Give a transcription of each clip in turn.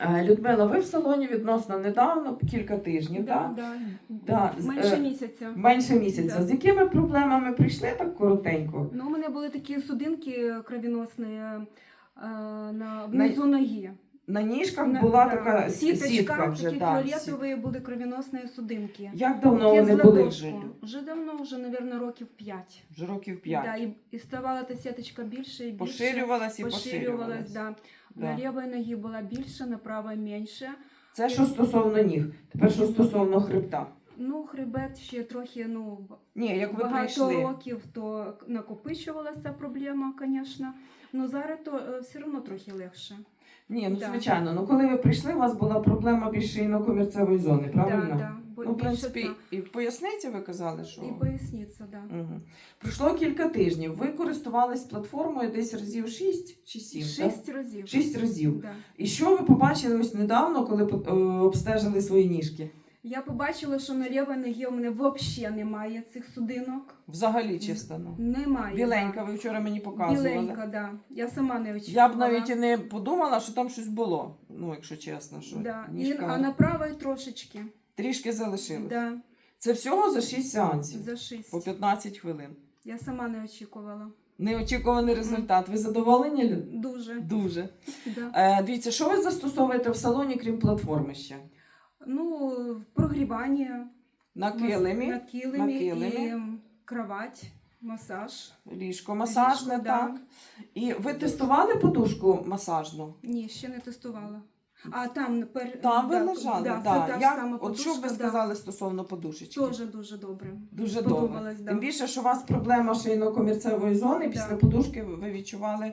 Е, Людмила, ви в салоні відносно недавно, кілька тижнів, Да, да. Да, Менше е, місяця. Менше місяця. Да. З якими проблемами прийшли так коротенько? Ну, у мене були такі судинки кровіносні е, на внизу ноги. На ніжках На- була да. така сітка, сіточка, вже. такі Да, фіолетові були кровіносні судинки. Як давно вони з були ладошку. вже? Вже давно, вже, мабуть, років 5. Вже років п'ять. Да, і, і ставала та сіточка більше і більше. Поширювалась і поширювалась. поширювалась. Да. Да. На лівій ногі була більше, на правій менше. Це що стосовно ніг. Тепер що стосовно хребта. Ну, хребет ще трохи, ну, Ні, як ви багато прийшли. років, то накопичувалася проблема, звісно. Ну зараз то е, все одно трохи легше. Ні, ну Да. звичайно. Ну коли ви прийшли, у вас була проблема більше інокомірцевої зони, правильно? Да, да. Бо Ну, в більше принципі, це. і в поясниці ви казали, що. І поясниця, да. Угу. Пройшло кілька тижнів. Ви користувались платформою десь разів 6 чи 7? Шість разів. Шість разів. Да. І що ви побачили ось недавно, коли е, обстежили свої ніжки? Я побачила, що на лівій ногі у мене взагалі немає цих судинок. Взагалі чисто. ну. Немає. Біленька, ви вчора мені показували. Біленька, да. Я сама не очікувала. Я б навіть і не подумала, що там щось було. Ну, якщо чесно, що Да. І, а на правій трошечки. трішки залишилось. Да. Це всього за 6 сеансів За шість. по 15 хвилин. Я сама не очікувала. Неочікуваний результат. Ви задоволені? Дуже. Дуже. Да. Е, дивіться, що ви застосовуєте в салоні, крім платформи ще? Ну, прогрівання. На мас- килимі, На килимі, на килимі. і кровать, масаж. ліжко масажне, Ліжко, да. так. І ви тестували подушку масажну? Ні, ще не тестувала. А там пер... Там ви да, лежали, да, да. Це та ж Як- сама От що б ви да. сказали стосовно подушечки? Дуже дуже добре. Дуже добре. Да. Тим більше, що у вас проблема шийно-комірцевої зони, Да. після подушки ви відчували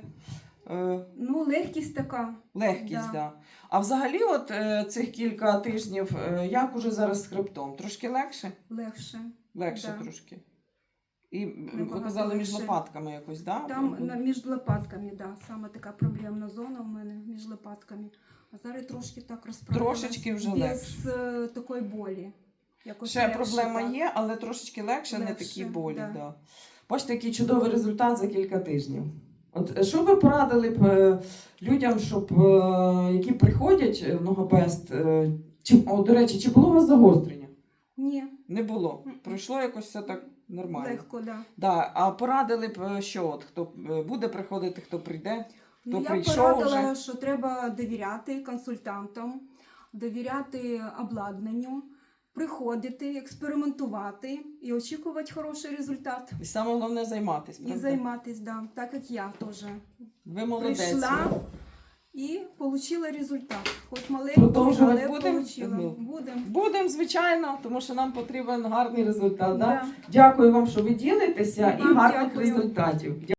е, Ну, легкість така. легкість. Да. Да. А взагалі, от е, цих кілька тижнів, е, як уже зараз з хребтом? Трошки легше? Легше. Легше Да. трошки. І м, ви Набагато казали між легше. лопатками якось, да? Там на, між лопатками, да, саме така проблемна зона у мене між лопатками. А зараз трошки так розправилась. Трошечки вже без легше. е, такої болі. Якось Ще легше, проблема так. є, але трошечки легше, не Легше, такі болі. Да. да. Бачите, який чудовий результат за кілька тижнів. От е, що ви порадили б е, людям, щоб е, які приходять в Ногопест? е, Чи, о, до речі, чи було у вас загострення? Ні, Не було. Пройшло якось все так нормально. легко, да. Да. А порадили б, що от, хто буде приходити, хто прийде. Ну, я прийшов порадила, вже? що треба довіряти консультантам, довіряти обладнанню, приходити, експериментувати і очікувати хороший результат. І саме головне займатися. І займатися, да, так як я теж Ви молодець. прийшла і отримала результат. Хоч маленький, але будемо, отримала. Будемо. Будемо, звичайно, тому що нам потрібен гарний результат. Да? Да. Дякую вам, що ви ділитеся, І і вам гарних дякую. результатів.